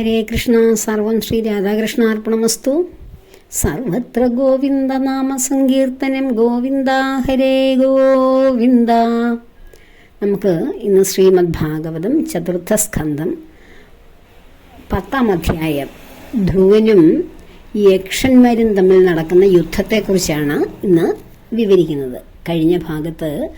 ഹരേ കൃഷ്ണ സർവം ശ്രീ രാധാകൃഷ്ണാർപ്പണമസ്തു. സർവത്ര ഗോവിന്ദ നാമ സങ്കീർത്തനം ഗോവിന്ദ ഹരേ ഗോവിന്ദ. നമുക്ക് ഇന്ന് ശ്രീമദ് ഭാഗവതം ചതുർത്ഥ സ്കന്ധം പത്താം അധ്യായം. ധ്രുവനും യക്ഷന്മാരും തമ്മിൽ നടക്കുന്ന യുദ്ധത്തെക്കുറിച്ചാണ് ഇന്ന് വിവരിക്കുന്നത്. കഴിഞ്ഞ ഭാഗത്ത്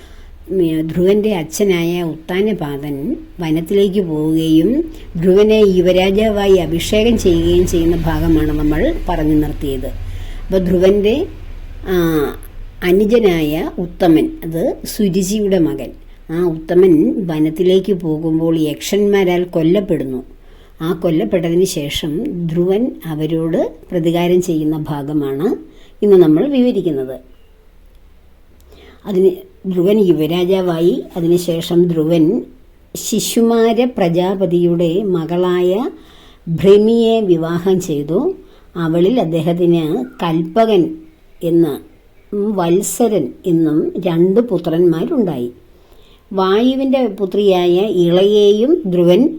ധ്രുവന്റെ അച്ഛനായ ഉത്താനപാദൻ വനത്തിലേക്ക് പോവുകയും ധ്രുവനെ യുവരാജാവായി അഭിഷേകം ചെയ്യുകയും ചെയ്യുന്ന ഭാഗമാണ് നമ്മൾ പറഞ്ഞു നിർത്തിയത്. അപ്പോൾ ധ്രുവന്റെ അനുജനായ ഉത്തമൻ അത് സുരുചിയുടെ മകൻ. ആ ഉത്തമൻ വനത്തിലേക്ക് പോകുമ്പോൾ യക്ഷന്മാരാൽ കൊല്ലപ്പെടുന്നു. ആ കൊല്ലപ്പെട്ടതിന് ശേഷം ധ്രുവൻ അവരോട് പ്രതികാരം ചെയ്യുന്ന ഭാഗമാണ് ഇന്ന് നമ്മൾ വിവരിക്കുന്നത്. അതിന് ധ്രുവൻ യുവരാജാവായി. അതിനുശേഷം ധ്രുവൻ ശിശുമാര പ്രജാപതിയുടെ മകളായ ഭ്രമിയെ വിവാഹം ചെയ്തു. അവളിൽ അദ്ദേഹത്തിന് കൽപ്പകൻ എന്ന് വത്സരൻ എന്നും രണ്ട് പുത്രന്മാരുണ്ടായി. വായുവിന്റെ പുത്രിയായ ഇളയെയും ധ്രുവൻ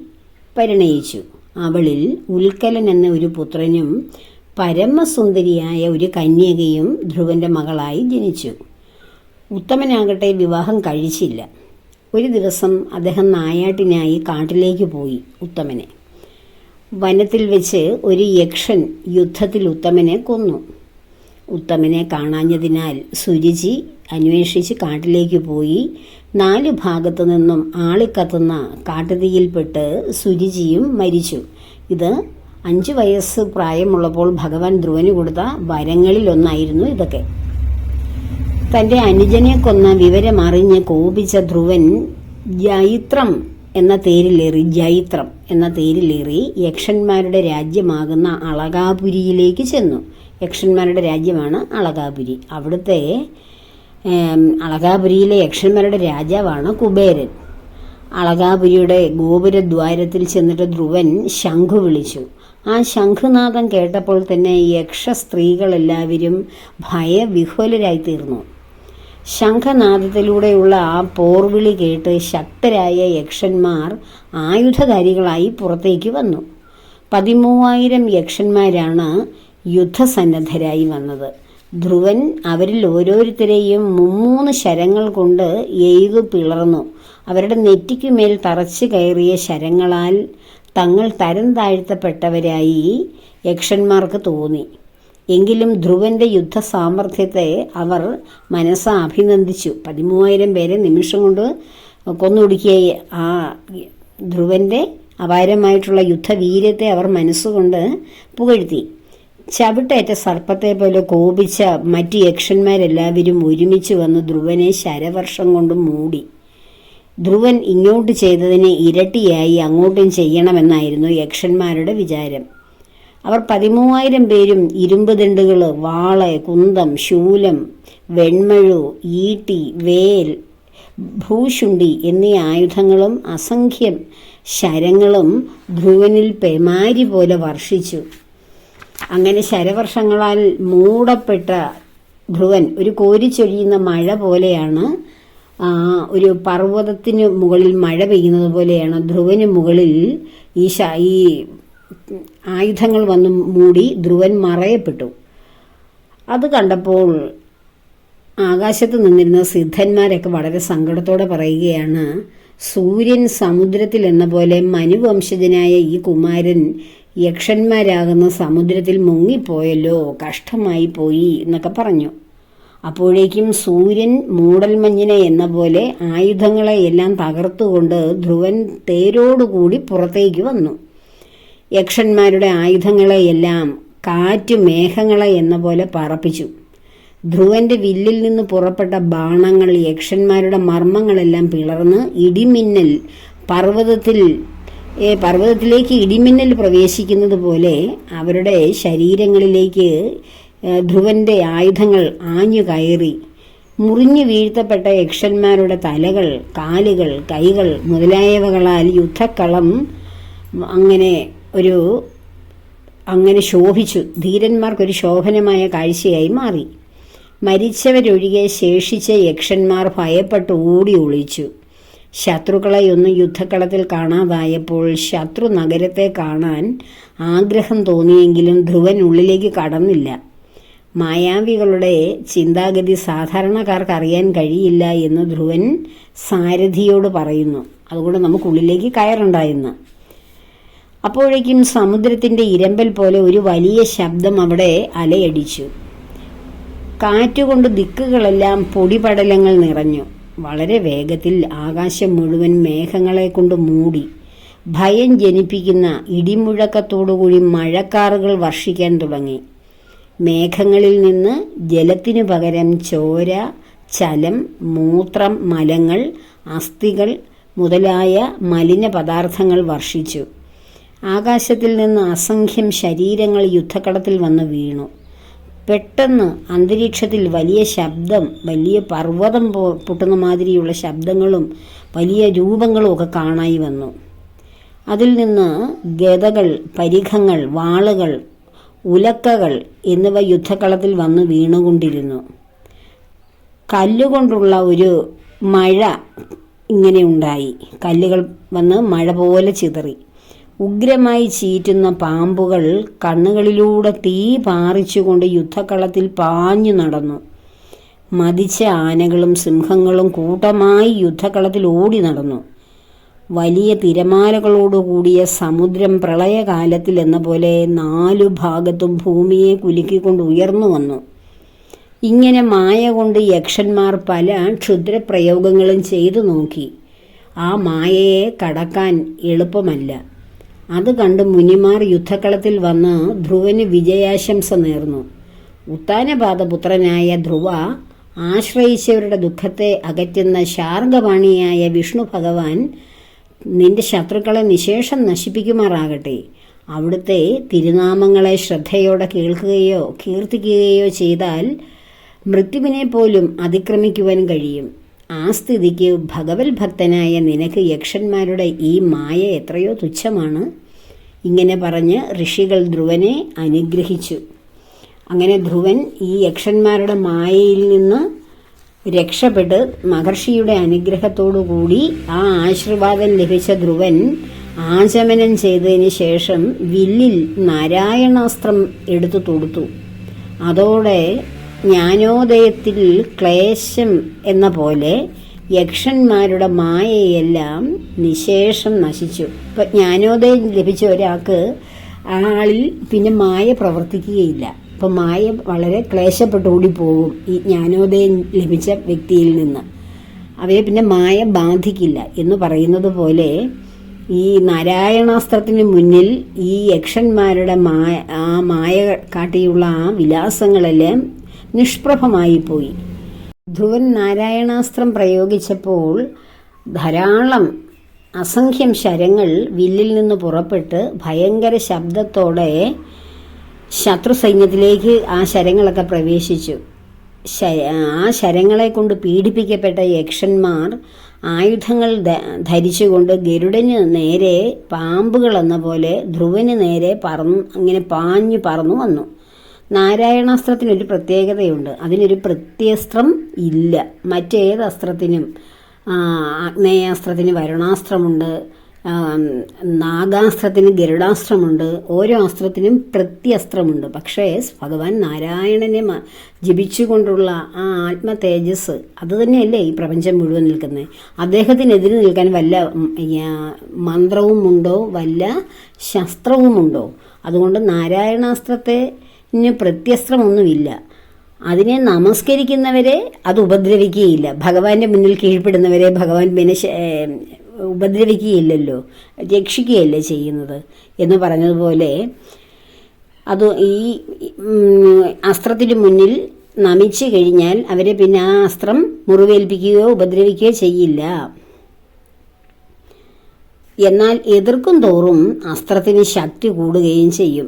പരിണയിച്ചു. അവളിൽ ഉൽക്കലൻ എന്ന ഒരു പുത്രനും പരമസുന്ദരിയായ ഒരു കന്യകയും ധ്രുവന്റെ മകളായി ജനിച്ചു. ഉത്തമനാകട്ടെ വിവാഹം കഴിച്ചില്ല. ഒരു ദിവസം അദ്ദേഹം നായാട്ടിനായി കാട്ടിലേക്ക് പോയി ഉത്തമനെ. വനത്തിൽ വെച്ച് ഒരു യക്ഷൻ യുദ്ധത്തിൽ ഉത്തമനെ കൊന്നു. ഉത്തമനെ കാണാഞ്ഞതിനാൽ സുരുചി അന്വേഷിച്ച് കാട്ടിലേക്ക് പോയി. നാല് ഭാഗത്തു നിന്നും ആളിക്കത്തുന്ന കാട്ടുതീയിൽപ്പെട്ട് സുരുചിയും മരിച്ചു. ഇത് അഞ്ചു വയസ്സ് പ്രായമുള്ളപ്പോൾ ഭഗവാൻ ധ്രുവന് കൊടുത്ത വരങ്ങളിലൊന്നായിരുന്നു ഇതൊക്കെ. തന്റെ അനുജനെ കൊന്ന വിവരം അറിഞ്ഞ് കോപിച്ച ധ്രുവൻ ജൈത്രം എന്ന തേരിലേറി ജൈത്രം എന്ന തേരിലേറി യക്ഷന്മാരുടെ രാജ്യമാകുന്ന അളകാപുരിയിലേക്ക് ചെന്നു. യക്ഷന്മാരുടെ രാജ്യമാണ് അളകാപുരി. അവിടുത്തെ അളകാപുരിയിലെ യക്ഷന്മാരുടെ രാജാവാണ് കുബേരൻ. അളകാപുരിയുടെ ഗോപുരദ്വാരത്തിൽ ചെന്നിട്ട് ധ്രുവൻ ശംഖു വിളിച്ചു. ആ ശംഖുനാഥം കേട്ടപ്പോൾ തന്നെ യക്ഷ സ്ത്രീകളെല്ലാവരും ഭയവിഹ്വലരായി തീർന്നു ശംഖനാദത്തിലൂടെയുള്ള ആ പോർവിളി കേട്ട് ശക്തരായ യക്ഷന്മാർ ആയുധധാരികളായി പുറത്തേക്ക് വന്നു. പതിമൂവായിരം യക്ഷന്മാരാണ് യുദ്ധസന്നദ്ധരായി വന്നത്. ധ്രുവൻ അവരിൽ ഓരോരുത്തരെയും മുമ്മൂന്ന് ശരങ്ങൾ കൊണ്ട് എയ്തു പിളർന്നു. അവരുടെ നെറ്റിക്കുമേൽ തറച്ചു കയറിയ ശരങ്ങളാൽ തങ്ങൾ തരം താഴ്ത്തപ്പെട്ടവരായി യക്ഷന്മാർക്ക് തോന്നി. എങ്കിലും ധ്രുവന്റെ യുദ്ധ സാമർഥ്യത്തെ അവർ മനസ്സ അഭിനന്ദിച്ചു. പതിമൂവായിരം പേരെ നിമിഷം കൊണ്ട് കൊന്നൊടുക്കിയ ആ ധ്രുവന്റെ അപാരമായിട്ടുള്ള യുദ്ധവീര്യത്തെ അവർ മനസ്സുകൊണ്ട് പുകഴ്ത്തി. ചവിട്ടേറ്റ സർപ്പത്തെ പോലെ കോപിച്ച മറ്റ് യക്ഷന്മാരെല്ലാവരും ഒരുമിച്ച് വന്ന് ധ്രുവനെ ശരവർഷം കൊണ്ട് മൂടി. ധ്രുവൻ ഇങ്ങോട്ട് ചെയ്തതിനെ ഇരട്ടിയായി അങ്ങോട്ടും ചെയ്യണമെന്നായിരുന്നു യക്ഷന്മാരുടെ വിചാരം. അവർ പതിമൂവായിരം പേരും ഇരുമ്പ് ദണ്ടുകൾ വാള കുന്തം ശൂലം വെൺമഴു ഈട്ടി വേൽ ഭൂശുണ്ടി എന്നീ ആയുധങ്ങളും അസംഖ്യം ശരങ്ങളും ധ്രുവനിൽ പെമാരി പോലെ വർഷിച്ചു. അങ്ങനെ ശരവർഷങ്ങളാൽ മൂടപ്പെട്ട ധ്രുവൻ ഒരു കോരിച്ചൊഴിയുന്ന മഴ പോലെയാണ് ഒരു പർവതത്തിന് മുകളിൽ മഴ പെയ്യുന്നത് പോലെയാണ് ധ്രുവന് മുകളിൽ ഈ ഈ ആയുധങ്ങൾ വന്ന് മൂടി ധ്രുവൻ മറയപ്പെട്ടു. അത് കണ്ടപ്പോൾ ആകാശത്ത് നിന്നിരുന്ന സിദ്ധന്മാരൊക്കെ വളരെ സങ്കടത്തോടെ പറയുകയാണ് സൂര്യൻ സമുദ്രത്തിൽ എന്ന പോലെ മനുവംശജനായ ഈ കുമാരൻ യക്ഷന്മാരാകുന്ന സമുദ്രത്തിൽ മുങ്ങിപ്പോയല്ലോ കഷ്ടമായി പോയി എന്നൊക്കെ പറഞ്ഞു. അപ്പോഴേക്കും സൂര്യൻ മൂടൽമഞ്ഞിനെ എന്ന പോലെ ആയുധങ്ങളെ എല്ലാം തകർത്തുകൊണ്ട് ധ്രുവൻ തേരോടുകൂടി പുറത്തേക്ക് വന്നു. യക്ഷന്മാരുടെ ആയുധങ്ങളെയെല്ലാം കാറ്റ് മേഘങ്ങളെ എന്ന പോലെ പറപ്പിച്ചു. ധ്രുവന്റെ വില്ലിൽ നിന്ന് പുറപ്പെട്ട ബാണങ്ങൾ യക്ഷന്മാരുടെ മർമ്മങ്ങളെല്ലാം പിളർന്ന് ഇടിമിന്നൽ പർവതത്തിൽ പർവതത്തിലേക്ക് ഇടിമിന്നൽ പ്രവേശിക്കുന്നത് പോലെ അവരുടെ ശരീരങ്ങളിലേക്ക് ധ്രുവന്റെ ആയുധങ്ങൾ ആഞ്ഞു കയറി. മുറിഞ്ഞു വീഴ്ത്തപ്പെട്ട യക്ഷന്മാരുടെ തലകൾ കാലുകൾ കൈകൾ മുതലായവകളാൽ യുദ്ധക്കളം അങ്ങനെ ഒരു അങ്ങനെ ശോഭിച്ചു. ധീരന്മാർക്കൊരു ശോഭനമായ കാഴ്ചയായി മാറി. മരിച്ചവരൊഴികെ ശേഷിച്ച യക്ഷന്മാർ ഭയപ്പെട്ട് ഓടി ഒളിച്ചു. ശത്രുക്കളെയൊന്നും യുദ്ധക്കളത്തിൽ കാണാതായപ്പോൾ ശത്രു നഗരത്തെ കാണാൻ ആഗ്രഹം തോന്നിയെങ്കിലും ധ്രുവൻ ഉള്ളിലേക്ക് കടന്നില്ല. മായാവികളുടെ ചിന്താഗതി സാധാരണക്കാർക്ക് അറിയാൻ കഴിയില്ല എന്ന് ധ്രുവൻ സാരഥിയോട് പറയുന്നു. അതുകൊണ്ട് നമുക്കുള്ളിലേക്ക് കയറുണ്ടായെന്ന് അപ്പോഴേക്കും സമുദ്രത്തിന്റെ ഇരമ്പൽ പോലെ ഒരു വലിയ ശബ്ദം അവിടെ അലയടിച്ചു. കാറ്റുകൊണ്ട് ദിക്കുകളെല്ലാം പൊടിപടലങ്ങൾ നിറഞ്ഞു. വളരെ വേഗത്തിൽ ആകാശം മുഴുവൻ മേഘങ്ങളെ കൊണ്ട് മൂടി. ഭയം ജനിപ്പിക്കുന്ന ഇടിമുഴക്കത്തോടുകൂടി മഴക്കാറുകൾ വർഷിക്കാൻ തുടങ്ങി. മേഘങ്ങളിൽ നിന്ന് ജലത്തിനു പകരം ചോര ചലം മൂത്രം മലങ്ങൾ അസ്ഥികൾ മുതലായ മലിന പദാർത്ഥങ്ങൾ വർഷിച്ചു. ആകാശത്തിൽ നിന്ന് അസംഖ്യം ശരീരങ്ങൾ യുദ്ധക്കടത്തിൽ വന്ന് വീണു. പെട്ടെന്ന് അന്തരീക്ഷത്തിൽ വലിയ ശബ്ദം വലിയ പർവതം പൊട്ടുന്ന മാതിരിയുള്ള ശബ്ദങ്ങളും വലിയ രൂപങ്ങളും ഒക്കെ കാണായി വന്നു. അതിൽ നിന്ന് ഗതകൾ പരിഘങ്ങൾ വാളുകൾ ഉലക്കകൾ എന്നിവ യുദ്ധക്കളത്തിൽ വന്ന് വീണുകൊണ്ടിരുന്നു. കല്ലുകൊണ്ടുള്ള ഒരു മഴ ഇങ്ങനെ ഉണ്ടായി. കല്ലുകൾ വന്ന് മഴ പോലെ ചിതറി. ഉഗ്രമായി ചീറ്റുന്ന പാമ്പുകൾ കണ്ണുകളിലൂടെ തീ പാറിച്ചുകൊണ്ട് യുദ്ധക്കളത്തിൽ പാഞ്ഞു നടന്നു. മതിച്ച ആനകളും സിംഹങ്ങളും കൂട്ടമായി യുദ്ധക്കളത്തിൽ ഓടി നടന്നു. വലിയ തിരമാലകളോടുകൂടിയ സമുദ്രം പ്രളയകാലത്തിൽ എന്ന പോലെ നാലു ഭാഗത്തും ഭൂമിയെ കുലുക്കിക്കൊണ്ട് ഉയർന്നു വന്നു. ഇങ്ങനെ മായ കൊണ്ട് യക്ഷന്മാർ പല ക്ഷുദ്രപ്രയോഗങ്ങളും ചെയ്തു നോക്കി. ആ മായയെ കടക്കാൻ എളുപ്പമല്ല. അത് കണ്ട് മുനിമാർ യുദ്ധക്കളത്തിൽ വന്ന് ധ്രുവന് വിജയാശംസ നേർന്നു. ഉത്താനപാദപുത്രനായ ധ്രുവ ആശ്രയിച്ചവരുടെ ദുഃഖത്തെ അകറ്റുന്ന ശാർഗപാണിയായ വിഷ്ണു ഭഗവാൻ നിന്റെ ശത്രുക്കളെ നിശേഷം നശിപ്പിക്കുമാറാകട്ടെ. അവിടുത്തെ തിരുനാമങ്ങളെ ശ്രദ്ധയോടെ കേൾക്കുകയോ കീർത്തിക്കുകയോ ചെയ്താൽ മൃത്യുവിനെ പോലും അതിക്രമിക്കുവാൻ കഴിയും. ആ സ്ഥിതിക്ക് ഭഗവത് ഭക്തനായ നിനക്ക് യക്ഷന്മാരുടെ ഈ മായ എത്രയോ തുച്ഛമാണ്. ഇങ്ങനെ പറഞ്ഞ് ഋഷികൾ ധ്രുവനെ അനുഗ്രഹിച്ചു. അങ്ങനെ ധ്രുവൻ ഈ യക്ഷന്മാരുടെ മായയിൽ നിന്ന് രക്ഷപ്പെട്ട് മഹർഷിയുടെ അനുഗ്രഹത്തോടുകൂടി ആ ആശീർവാദം ലഭിച്ച ധ്രുവൻ ആചമനം ചെയ്തതിന് ശേഷം വില്ലിൽ നാരായണാസ്ത്രം എടുത്തു തൊടുത്തു. അതോടെ ജ്ഞാനോദയത്തിൽ ക്ലേശം എന്ന പോലെ യക്ഷന്മാരുടെ മായയെല്ലാം നിശേഷം നശിച്ചു. ഇപ്പം ജ്ഞാനോദയം ലഭിച്ച ഒരാൾക്ക് ആ ആളിൽ പിന്നെ മായ പ്രവർത്തിക്കുകയില്ല. അപ്പം മായ വളരെ ക്ലേശപ്പെട്ടുകൂടി പോകും ഈ ജ്ഞാനോദയം ലഭിച്ച വ്യക്തിയിൽ നിന്ന്. അവയെ പിന്നെ മായ ബാധിക്കില്ല എന്ന് പറയുന്നത് പോലെ ഈ നാരായണാസ്ത്രത്തിന് മുന്നിൽ ഈ യക്ഷന്മാരുടെ മായ ആ മായ കാട്ടിയുള്ള ആ വിലാസങ്ങളെല്ലാം നിഷ്പ്രഭമായി പോയി. ധ്രുവൻ നാരായണാസ്ത്രം പ്രയോഗിച്ചപ്പോൾ ധാരാളം അസംഖ്യം ശരങ്ങൾ വില്ലിൽ നിന്ന് പുറപ്പെട്ട് ഭയങ്കര ശബ്ദത്തോടെ ശത്രു സൈന്യത്തിലേക്ക് ആ ശരങ്ങളൊക്കെ പ്രവേശിച്ചു. ആ ശരങ്ങളെ കൊണ്ട് പീഡിപ്പിക്കപ്പെട്ട യക്ഷന്മാർ ആയുധങ്ങൾ ധരിച്ചുകൊണ്ട് ഗരുഡന് നേരെ പാമ്പുകളെന്ന പോലെ ധ്രുവന് നേരെ പറന്നു അങ്ങനെ പാഞ്ഞു പറന്നു വന്നു. നാരായണാസ്ത്രത്തിനൊരു പ്രത്യേകതയുണ്ട്. അതിനൊരു പ്രത്യസ്ത്രം ഇല്ല. മറ്റേത് അസ്ത്രത്തിനും ആഗ്നേയാസ്ത്രത്തിന് വരുണാസ്ത്രമുണ്ട് നാഗാസ്ത്രത്തിന് ഗരുഡാസ്ത്രമുണ്ട് ഓരോ അസ്ത്രത്തിനും പ്രത്യസ്ത്രമുണ്ട്. പക്ഷേ ഭഗവാൻ നാരായണനെ ജപിച്ചുകൊണ്ടുള്ള ആ ആത്മ തേജസ് അത് തന്നെയല്ലേ ഈ പ്രപഞ്ചം മുഴുവൻ നിൽക്കുന്നത്? അദ്ദേഹത്തിനെതിരെ നിൽക്കാൻ വല്ല മന്ത്രവുമുണ്ടോ? വല്ല ശസ്ത്രവുമുണ്ടോ? അതുകൊണ്ട് നാരായണാസ്ത്രത്തെ പ്രത്യസ്ത്രമൊന്നുമില്ല. അതിനെ നമസ്കരിക്കുന്നവരെ അത് ഉപദ്രവിക്കുകയില്ല. ഭഗവാന്റെ മുന്നിൽ കീഴ്പ്പെടുന്നവരെ ഭഗവാൻ പിന്നെ ഉപദ്രവിക്കുകയില്ലല്ലോ. രക്ഷിക്കുകയല്ലേ ചെയ്യുന്നത് എന്ന് പറഞ്ഞതുപോലെ അത് ഈ അസ്ത്രത്തിന് മുന്നിൽ നമിച്ചു കഴിഞ്ഞാൽ അവരെ പിന്നെ ആ അസ്ത്രം മുറിവേൽപ്പിക്കുകയോ ഉപദ്രവിക്കുകയോ ചെയ്യില്ല. എന്നാൽ എതിർക്കും തോറും അസ്ത്രത്തിന് ശക്തി കൂടുകയും ചെയ്യും.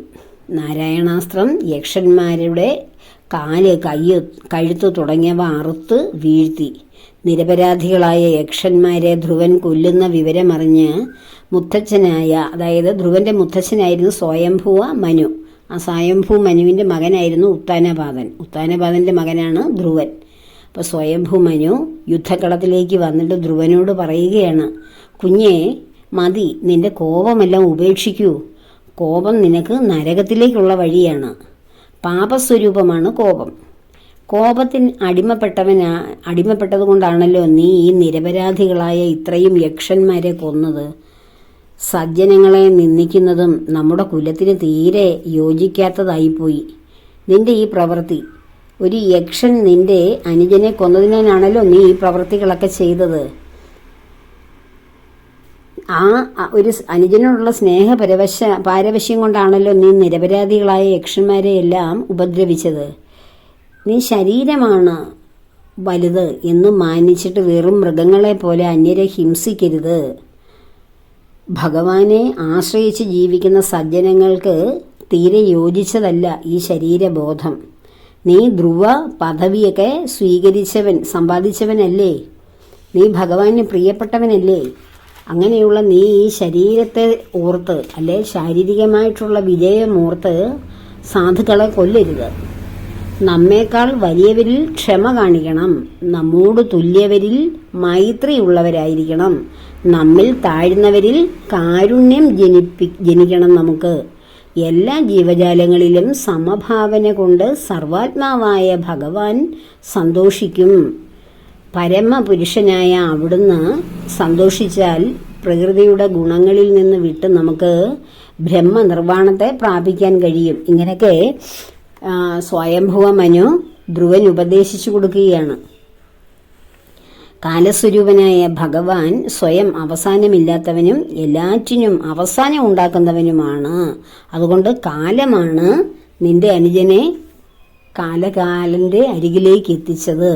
നാരായണാസ്ത്രം യക്ഷന്മാരുടെ കാൽ കയ്യ് കഴുത്ത് തുടങ്ങിയവ അറുത്ത് വീഴ്ത്തി. നിരപരാധികളായ യക്ഷന്മാരെ ധ്രുവൻ കൊല്ലുന്ന വിവരമറിഞ്ഞ് മുത്തച്ഛനായ അതായത് ധ്രുവന്റെ മുത്തച്ഛനായിരുന്നു സ്വയംഭൂവ മനു. ആ സ്വയംഭൂ മനുവിന്റെ മകനായിരുന്നു ഉത്താനപാതൻ ഉത്താനപാതന്റെ മകനാണ് ധ്രുവൻ. അപ്പോൾ സ്വയംഭൂമനു യുദ്ധക്കളത്തിലേക്ക് വന്നിട്ട് ധ്രുവനോട് പറയുകയാണ് കുഞ്ഞേ മതി നിന്റെ കോപമെല്ലാം ഉപേക്ഷിക്കൂ. കോപം നിനക്ക് നരകത്തിലേക്കുള്ള വഴിയാണ്. പാപസ്വരൂപമാണ് കോപം. കോപത്തിന് അടിമപ്പെട്ടവനാ അടിമപ്പെട്ടതുകൊണ്ടാണല്ലോ നീ ഈ നിരപരാധികളായ ഇത്രയും യക്ഷന്മാരെ കൊന്നത്. സജ്ജനങ്ങളെ നിന്ദിക്കുന്നതും നമ്മുടെ കുലത്തിന് തീരെ യോജിക്കാത്തതായിപ്പോയി. നിന്റെ ഈ പ്രവൃത്തി. ഒരു യക്ഷൻ നിന്റെ അനുജനെ കൊന്നതിനാണല്ലോ നീ ഈ പ്രവൃത്തികളൊക്കെ ചെയ്തത്. ആ ഒരു അനുജനോടുള്ള സ്നേഹ പരവശ പാരവശ്യം കൊണ്ടാണല്ലോ നീ നിരപരാധികളായ യക്ഷന്മാരെ എല്ലാം ഉപദ്രവിച്ചത്. നീ ശരീരമാണ് വലുത് എന്ന് മാനിച്ചിട്ട് വെറും മൃഗങ്ങളെ പോലെ അന്യരെ ഹിംസിക്കരുത്. ഭഗവാനെ ആശ്രയിച്ച് ജീവിക്കുന്ന സജ്ജനങ്ങൾക്ക് തീരെ യോജിച്ചതല്ല ഈ ശരീരബോധം. നീ ധ്രുവ പദവിയൊക്കെ സ്വീകരിച്ചവൻ സമ്പാദിച്ചവനല്ലേ? നീ ഭഗവാന് പ്രിയപ്പെട്ടവനല്ലേ? അങ്ങനെയുള്ള നീ ഈ ശരീരത്തെ ഓർത്ത് അല്ലെ ശാരീരികമായിട്ടുള്ള വിജയം ഓർത്ത് സാധുക്കളെ കൊല്ലരുത്. നമ്മേക്കാൾ വലിയവരിൽ ക്ഷമ കാണിക്കണം. നമ്മോട് തുല്യവരിൽ മൈത്രിയുള്ളവരായിരിക്കണം. നമ്മിൽ താഴ്ന്നവരിൽ കാരുണ്യം ജനിപ്പി ജനിക്കണം നമുക്ക്. എല്ലാ ജീവജാലങ്ങളിലും സമഭാവന കൊണ്ട് സർവാത്മാവായ ഭഗവാൻ സന്തോഷിക്കും. പരമപുരുഷനായ അവിടുന്ന് സന്തോഷിച്ചാൽ പ്രകൃതിയുടെ ഗുണങ്ങളിൽ നിന്ന് വിട്ട് നമുക്ക് ബ്രഹ്മനിർവാണത്തെ പ്രാപിക്കാൻ കഴിയും. ഇങ്ങനെയൊക്കെ സ്വയംഭുവ മനു ധ്രുവൻ ഉപദേശിച്ചു കൊടുക്കുകയാണ്. കാലസ്വരൂപനായ ഭഗവാൻ സ്വയം അവസാനമില്ലാത്തവനും എല്ലാറ്റിനും അവസാനം ഉണ്ടാക്കുന്നവനുമാണ്. അതുകൊണ്ട് കാലമാണ് നിന്റെ അനുജനെ കാലകാലന്റെ അരികിലേക്ക് എത്തിച്ചത്.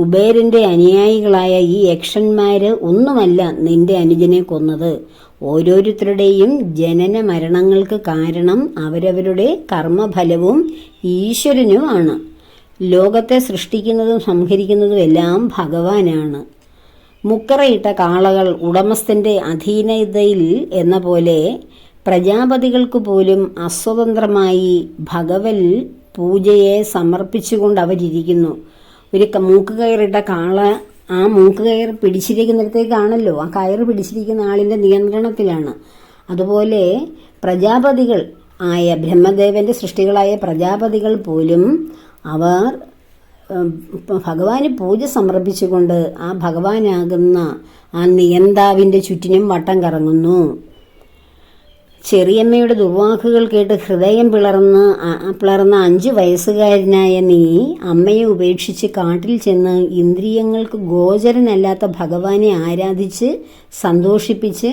കുബേരന്റെ അനുയായികളായ ഈ യക്ഷന്മാര് ഒന്നുമല്ല നിന്റെ അനുജനെ കൊന്നത്. ഓരോരുത്തരുടെയും ജനന മരണങ്ങൾക്ക് കാരണം അവരവരുടെ കർമ്മഫലവും ഈശ്വരനുമാണ് ലോകത്തെ സൃഷ്ടിക്കുന്നതും സംഹരിക്കുന്നതും എല്ലാം ഭഗവാനാണ്. മുക്കറയിട്ട കാളകൾ ഉടമസ്ഥന്റെ അധീനതയിൽ എന്ന പോലെ പ്രജാപതികൾക്ക് പോലും അസ്വതന്ത്രമായി ഭഗവൽ പൂജയെ സമർപ്പിച്ചുകൊണ്ട് അവരിയ്ക്കുന്നു ഒരു മൂക്ക് കയറിട്ട കാള ആ മൂക്ക് കയർ പിടിച്ചിരിക്കുന്നിടത്തേക്കാണല്ലോ. ആ കയർ പിടിച്ചിരിക്കുന്ന ആളിന്റെ നിയന്ത്രണത്തിലാണ്. അതുപോലെ പ്രജാപതികൾ ആയ ബ്രഹ്മദേവന്റെ സൃഷ്ടികളായ പ്രജാപതികൾ പോലും അവർ ഭഗവാന് പൂജ സമർപ്പിച്ചുകൊണ്ട് ആ ഭഗവാനാകുന്ന ആ നിയന്താവിന്റെ ചുറ്റിനും വട്ടം കറങ്ങുന്നു. ചെറിയമ്മയുടെ ദുർവാക്കുകൾ കേട്ട് ഹൃദയം പിളർന്ന് പിളർന്ന അഞ്ച് വയസ്സുകാരനായ നീ അമ്മയെ ഉപേക്ഷിച്ച് കാട്ടിൽ ചെന്ന് ഇന്ദ്രിയങ്ങൾക്ക് ഗോചരനല്ലാത്ത ഭഗവാനെ ആരാധിച്ച് സന്തോഷിപ്പിച്ച്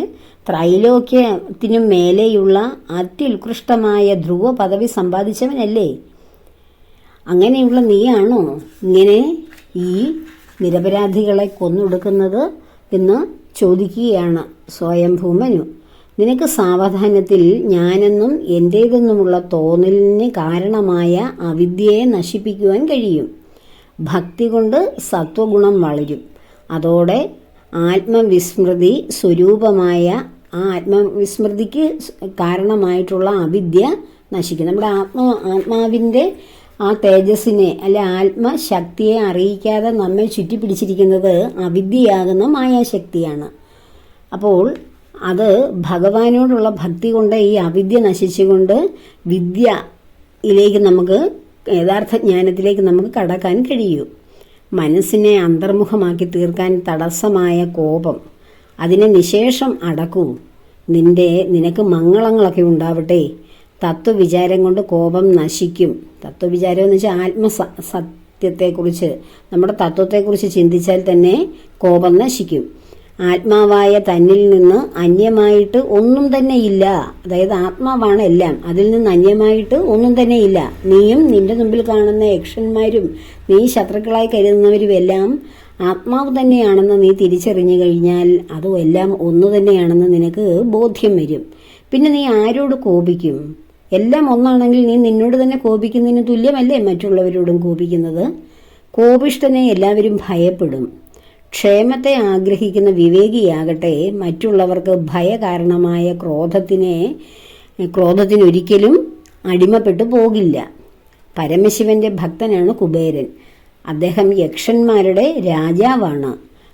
ത്രൈലോക്യത്തിനും മേലെയുള്ള അത്യുത്കൃഷ്ടമായ ധ്രുവ പദവി സമ്പാദിച്ചവനല്ലേ? അങ്ങനെയുള്ള നീയാണോ ഇങ്ങനെ ഈ നിരപരാധികളെ കൊന്നൊടുക്കുന്നത് എന്ന് ചോദിക്കുകയാണ് സ്വയംഭൂമനു. നിനക്ക് സാവധാനത്തിൽ ഞാനെന്നും എന്റേതെന്നുമുള്ള തോന്നലിന് കാരണമായ അവിദ്യയെ നശിപ്പിക്കുവാൻ കഴിയും. ഭക്തി കൊണ്ട് സത്വഗുണം വളരും. അതോടെ ആത്മവിസ്മൃതി സ്വരൂപമായ ആ ആത്മവിസ്മൃതിക്ക് കാരണമായിട്ടുള്ള അവിദ്യ നശിക്കും. നമ്മുടെ ആത്മ ആത്മാവിന്റെ ആ തേജസ്സിനെ അല്ലെ ആത്മശക്തിയെ അറിയിക്കാതെ നമ്മെ ചുറ്റിപ്പിടിച്ചിരിക്കുന്നത് അവിദ്യയാകുന്ന മായാശക്തിയാണ്. അപ്പോൾ അത് ഭഗവാനോടുള്ള ഭക്തി കൊണ്ട് ഈ അവിദ്യ നശിച്ചുകൊണ്ട് വിദ്യയിലേക്ക് നമുക്ക് യഥാർത്ഥ ജ്ഞാനത്തിലേക്ക് നമുക്ക് കടക്കാൻ കഴിയൂ. മനസ്സിനെ അന്തർമുഖമാക്കി തീർക്കാൻ തടസ്സമായ കോപം അതിനെ നിശേഷം അടക്കൂ. നിന്റെ നിനക്ക് മംഗളങ്ങളൊക്കെ ഉണ്ടാവട്ടെ. തത്വവിചാരം കൊണ്ട് കോപം നശിക്കും. തത്വവിചാരം എന്ന് വെച്ചാൽ ആത്മ സത്യത്തെക്കുറിച്ച് നമ്മുടെ തത്വത്തെക്കുറിച്ച് ചിന്തിച്ചാൽ തന്നെ കോപം നശിക്കും. ആത്മാവായ തന്നിൽ നിന്ന് അന്യമായിട്ട് ഒന്നും തന്നെ ഇല്ല. അതായത് ആത്മാവാണ് എല്ലാം. അതിൽ നിന്ന് അന്യമായിട്ട് ഒന്നും തന്നെ ഇല്ല. നീയും നിന്റെ മുമ്പിൽ കാണുന്ന യക്ഷന്മാരും നീ ശത്രുക്കളായി കരുതുന്നവരും എല്ലാം ആത്മാവ് തന്നെയാണെന്ന് നീ തിരിച്ചറിഞ്ഞു കഴിഞ്ഞാൽ അതും എല്ലാം ഒന്നു തന്നെയാണെന്ന് നിനക്ക് ബോധ്യം വരും. പിന്നെ നീ ആരോട് കോപിക്കും? എല്ലാം ഒന്നാണെങ്കിൽ നീ നിന്നോട് തന്നെ കോപിക്കുന്നതിന് തുല്യമല്ലേ മറ്റുള്ളവരോടും കോപിക്കുന്നത്? കോപിഷ്ടനെ എല്ലാവരും ഭയപ്പെടും. ക്ഷേമത്തെ ആഗ്രഹിക്കുന്ന വിവേകിയാകട്ടെ മറ്റുള്ളവർക്ക് ഭയകാരണമായ ക്രോധത്തിനെ ക്രോധത്തിനൊരിക്കലും അടിമപ്പെട്ടു പോകില്ല. പരമശിവന്റെ ഭക്തനാണ് കുബേരൻ. അദ്ദേഹം യക്ഷന്മാരുടെ രാജാവാണ്.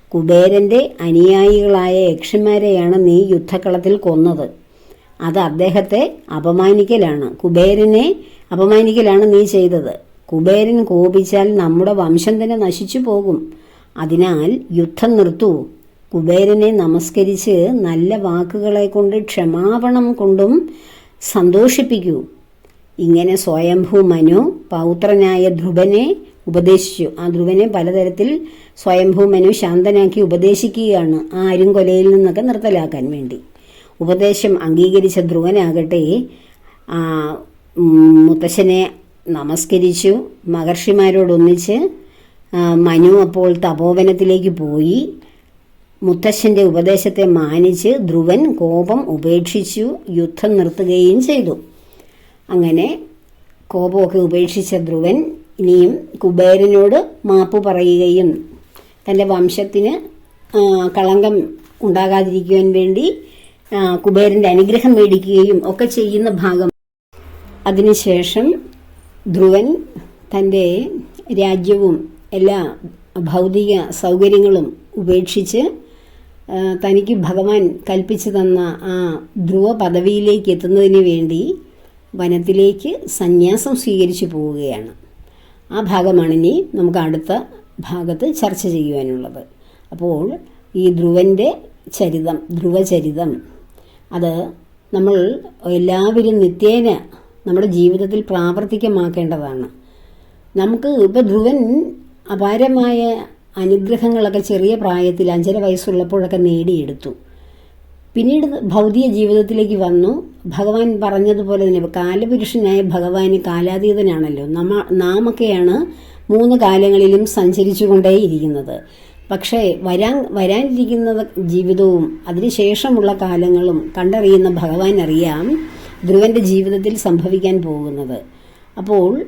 കുബേരന്റെ അനുയായികളായ യക്ഷന്മാരെയാണ് നീ യുദ്ധക്കളത്തിൽ കൊന്നത്. അത് അദ്ദേഹത്തെ അപമാനിക്കലാണ്. കുബേരനെ അപമാനിക്കലാണ് നീ ചെയ്തത്. കുബേരൻ കോപിച്ചാൽ നമ്മുടെ വംശം തന്നെ നശിച്ചു പോകും. അതിനാൽ യുദ്ധം നിർത്തു. കുബേരനെ നമസ്കരിച്ച് നല്ല വാക്കുകളെ കൊണ്ട് ക്ഷമാപണം കൊണ്ടും സന്തോഷിപ്പിക്കൂ. ഇങ്ങനെ സ്വയംഭൂ മനു പൗത്രനായ ധ്രുവനെ ഉപദേശിച്ചു. ആ ധ്രുവനെ പലതരത്തിൽ സ്വയംഭൂ മനു ശാന്തനാക്കി ഉപദേശിക്കുകയാണ് ആ അരുംകൊലയിൽ നിന്നൊക്കെ നിർത്തലാക്കാൻ വേണ്ടി. ഉപദേശം അംഗീകരിച്ച ധ്രുവനാകട്ടെ മുത്തശ്ശനെ നമസ്കരിച്ചു മഹർഷിമാരോടൊന്നിച്ച് മനു അപ്പോൾ തപോവനത്തിലേക്ക് പോയി. മുത്തശ്ശന്റെ ഉപദേശത്തെ മാനിച്ച് ധ്രുവൻ കോപം ഉപേക്ഷിച്ചു യുദ്ധം നിർത്തുകയും ചെയ്തു. അങ്ങനെ കോപമൊക്കെ ഉപേക്ഷിച്ച ധ്രുവൻ ഇനിയും കുബേരനോട് മാപ്പ് പറയുകയും തന്റെ വംശത്തിന് കളങ്കം ഉണ്ടാകാതിരിക്കുവാൻ വേണ്ടി കുബേരന്റെ അനുഗ്രഹം മേടിക്കുകയും ഒക്കെ ചെയ്യുന്ന ഭാഗം. അതിനുശേഷം ധ്രുവൻ തന്റെ രാജ്യവും എല്ലാ ഭൗതിക സൗകര്യങ്ങളും ഉപേക്ഷിച്ച് തനിക്ക് ഭഗവാൻ കൽപ്പിച്ചു തന്ന ആ ധ്രുവ പദവിയിലേക്ക് എത്തുന്നതിന് വേണ്ടി വനത്തിലേക്ക് സന്യാസം സ്വീകരിച്ചു പോവുകയാണ്. ആ ഭാഗമാണ് ഇനി നമുക്ക് അടുത്ത ഭാഗത്ത് ചർച്ച ചെയ്യുവാനുള്ളത്. അപ്പോൾ ഈ ധ്രുവന്റെ ചരിതം ധ്രുവചരിതം അത് നമ്മൾ എല്ലാവരും നിത്യേന നമ്മുടെ ജീവിതത്തിൽ പ്രാവർത്തികമാക്കേണ്ടതാണ്. നമുക്ക് ഇപ്പോൾ ധ്രുവൻ അപാരമായ അനുഗ്രഹങ്ങളൊക്കെ ചെറിയ പ്രായത്തിൽ അഞ്ചര വയസ്സുള്ളപ്പോഴൊക്കെ നേടിയെടുത്തു. പിന്നീട് ഭൗതിക ജീവിതത്തിലേക്ക് വന്നു. ഭഗവാൻ പറഞ്ഞതുപോലെ തന്നെ കാലപുരുഷനായ ഭഗവാന് കാലാതീതനാണല്ലോ. നമ്മ നാമൊക്കെയാണ് മൂന്ന് കാലങ്ങളിലും സഞ്ചരിച്ചുകൊണ്ടേയിരിക്കുന്നത്. പക്ഷേ വരാൻ വരാനിരിക്കുന്ന ജീവിതവും അതിനുശേഷമുള്ള കാലങ്ങളും കണ്ടറിയുന്ന ഭഗവാൻ അറിയാം ധ്രുവന്റെ ജീവിതത്തിൽ സംഭവിക്കാൻ പോകുന്നത്. അപ്പോൾ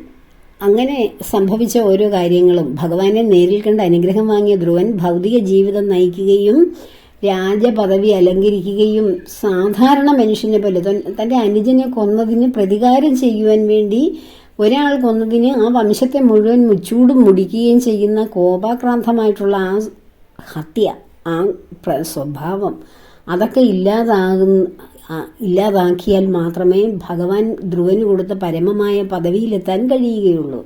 അങ്ങനെ സംഭവിച്ച ഓരോ കാര്യങ്ങളും ഭഗവാനെ നേരിൽ കണ്ട് അനുഗ്രഹം വാങ്ങിയ ധ്രുവൻ ഭൗതിക ജീവിതം നയിക്കുകയും രാജപദവി അലങ്കരിക്കുകയും സാധാരണ മനുഷ്യനെ പോലെ തന്റെ അനുജനെ കൊന്നതിന് പ്രതികാരം ചെയ്യുവാൻ വേണ്ടി ഒരാൾ കൊന്നതിന് ആ വംശത്തെ മുഴുവൻ മുച്ചൂടും മുടിക്കുകയും ചെയ്യുന്ന കോപാക്രാന്തമായിട്ടുള്ള ആ ഹത്യ ആ സ്വഭാവം അതൊക്കെ ഇല്ലാതാകുന്ന ഇല്ലാതാക്കിയാൽ മാത്രമേ ഭഗവാൻ ധ്രുവന് കൊടുത്ത പരമമായ പദവിയിലെത്താൻ കഴിയുകയുള്ളൂ.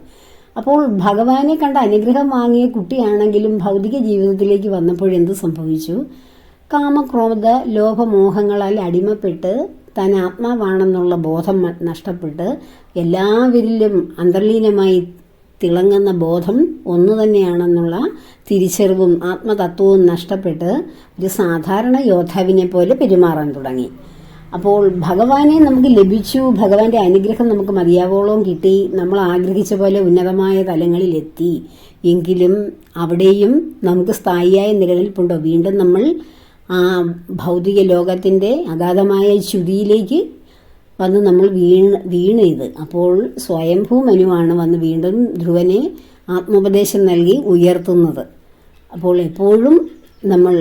അപ്പോൾ ഭഗവാനെ കണ്ട അനുഗ്രഹം വാങ്ങിയ കുട്ടിയാണെങ്കിലും ഭൗതിക ജീവിതത്തിലേക്ക് വന്നപ്പോഴെന്ത് സംഭവിച്ചു? കാമക്രോധ ലോഭമോഹങ്ങളാൽ അടിമപ്പെട്ട് താൻ ആത്മാവാണെന്നുള്ള ബോധം നഷ്ടപ്പെട്ട് എല്ലാവരിലും അന്തർലീനമായി തിളങ്ങുന്ന ബോധം ഒന്നു തന്നെയാണെന്നുള്ള തിരിച്ചറിവും ആത്മതത്വവും നഷ്ടപ്പെട്ട് ഒരു സാധാരണ യോദ്ധാവിനെ പോലെ പെരുമാറാൻ തുടങ്ങി. അപ്പോൾ ഭഗവാനെ നമുക്ക് ലഭിച്ചു ഭഗവാന്റെ അനുഗ്രഹം നമുക്ക് മതിയാവോളം കിട്ടി നമ്മൾ ആഗ്രഹിച്ച പോലെ ഉന്നതമായ തലങ്ങളിലെത്തി എങ്കിലും അവിടെയും നമുക്ക് സ്ഥായിയായ നിലനിൽപ്പുണ്ടോ? വീണ്ടും നമ്മൾ ആ ഭൗതിക ലോകത്തിന്റെ അഗാധമായ ചുതിയിലേക്ക് വന്ന് നമ്മൾ വീണ് വീണത് അപ്പോൾ സ്വയംഭൂ മനുവാണ് വന്ന് വീണ്ടും ധ്രുവനെ ആത്മോപദേശം നൽകി ഉയർത്തുന്നത്. അപ്പോൾ എപ്പോഴും നമ്മൾ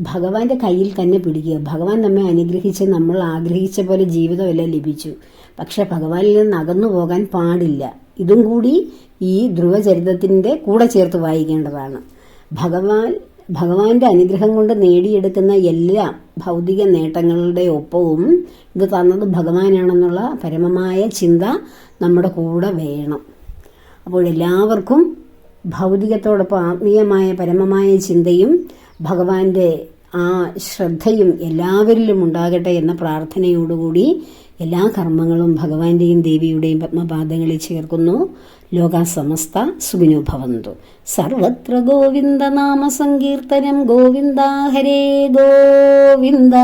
ഭഗവാന്റെ കയ്യിൽ തന്നെ പിടിക്കുക. ഭഗവാൻ നമ്മെ അനുഗ്രഹിച്ച് നമ്മൾ ആഗ്രഹിച്ച പോലെ ജീവിതമെല്ലാം ലഭിച്ചു. പക്ഷെ ഭഗവാനിൽ നിന്ന് അകന്നു പോകാൻ പാടില്ല. ഇതും കൂടി ഈ ധ്രുവചരിതത്തിന്റെ കൂടെ ചേർത്ത് വായിക്കേണ്ടതാണ്. ഭഗവാൻ ഭഗവാന്റെ അനുഗ്രഹം കൊണ്ട് നേടിയെടുക്കുന്ന എല്ലാ ഭൗതിക നേട്ടങ്ങളുടെ ഒപ്പവും ഇത് തന്നത് ഭഗവാനാണെന്നുള്ള പരമമായ ചിന്ത നമ്മുടെ കൂടെ വേണം. അപ്പോൾ എല്ലാവർക്കും ഭൗതികത്തോടൊപ്പം ആത്മീയമായ പരമമായ ചിന്തയും ഭഗവാന്റെ ആ ശ്രദ്ധയും എല്ലാവരിലും ഉണ്ടാകട്ടെ എന്ന പ്രാർത്ഥനയോടുകൂടി എല്ലാ കർമ്മങ്ങളും ഭഗവാന്റെയും ദേവിയുടെയും പത്മപാദങ്ങളിൽ ചേർക്കുന്നു. ലോക സമസ്ത സുഖിനോ ഭവന്തു. സർവത്ര ഗോവിന്ദ നാമ സങ്കീർത്തനം. ഗോവിന്ദ ഹരേ ഗോവിന്ദ.